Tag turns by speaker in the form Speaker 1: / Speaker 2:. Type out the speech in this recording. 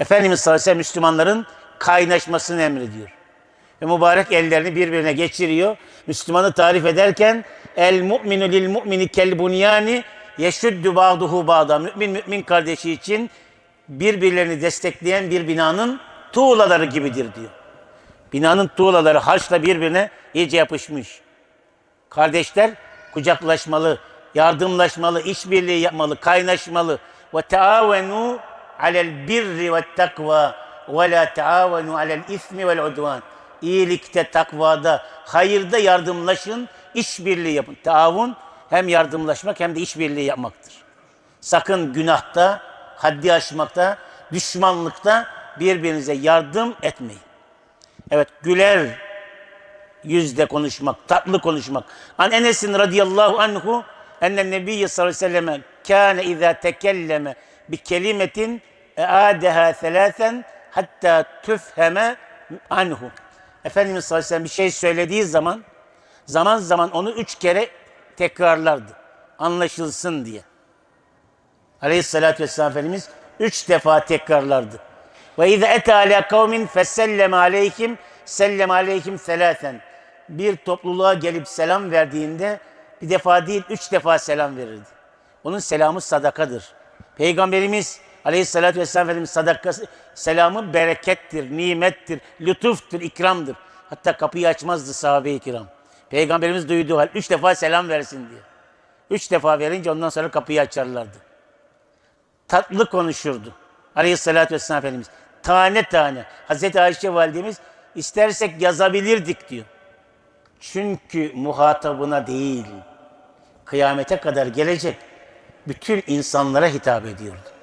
Speaker 1: Efendimiz sallallahu aleyhi ve sellem Müslümanların kaynaşmasını emrediyor. Ve mübarek ellerini birbirine geçiriyor. Müslümanı tarif ederken el mu'minu lil mu'mini kel bunyani yeşuddu ba'duhu ba'da. Mümin mümin kardeşi için birbirlerini destekleyen bir binanın tuğlaları gibidir diyor. Binanın tuğlaları haçla birbirine iyice yapışmış. Kardeşler kucaklaşmalı, yardımlaşmalı, işbirliği yapmalı, kaynaşmalı. Ve taavenu alel birri ve takva ve la taavenu alel ismi vel udvan. İyilikte, takvada, hayırda yardımlaşın, işbirliği yapın. Taavun hem yardımlaşmak hem de işbirliği yapmaktır. Sakın günahta, haddi aşmakta, düşmanlıkta birbirinize yardım etmeyin. Evet güler yüzde konuşmak, tatlı konuşmak. An Enes'in radıyallahu anhu enne nebiyye sallallahu aleyhi ve selleme kâne izâ tekelleme bi kelimetin eâdeha selâsen hatta tüfheme anhu. Efendimiz sallallahu aleyhi bir şey söylediği zaman zaman zaman onu üç kere tekrarlardı. Anlaşılsın diye. Aleyhissalatü vesselam Efendimiz üç defa tekrarlardı. Ve izâ ete alâ kavmin feselleme aleyhim sellem aleyhim selâsen. Bir topluluğa gelip selam verdiğinde bir defa değil üç defa selam verirdi. Onun selamı sadakadır. Peygamberimiz Aleyhissalatü vesselam Efendimiz sadakası, selamı berekettir, nimettir, lütuftur, ikramdır. Hatta kapıyı açmazdı sahabe-i kiram. Peygamberimiz duyduğu hal üç defa selam versin diye. Üç defa verince ondan sonra kapıyı açarlardı tatlı konuşurdu. Aleyhissalatü vesselam Efendimiz. Tane tane. Hazreti Ayşe validemiz istersek yazabilirdik diyor. Çünkü muhatabına değil, kıyamete kadar gelecek bütün insanlara hitap ediyordu.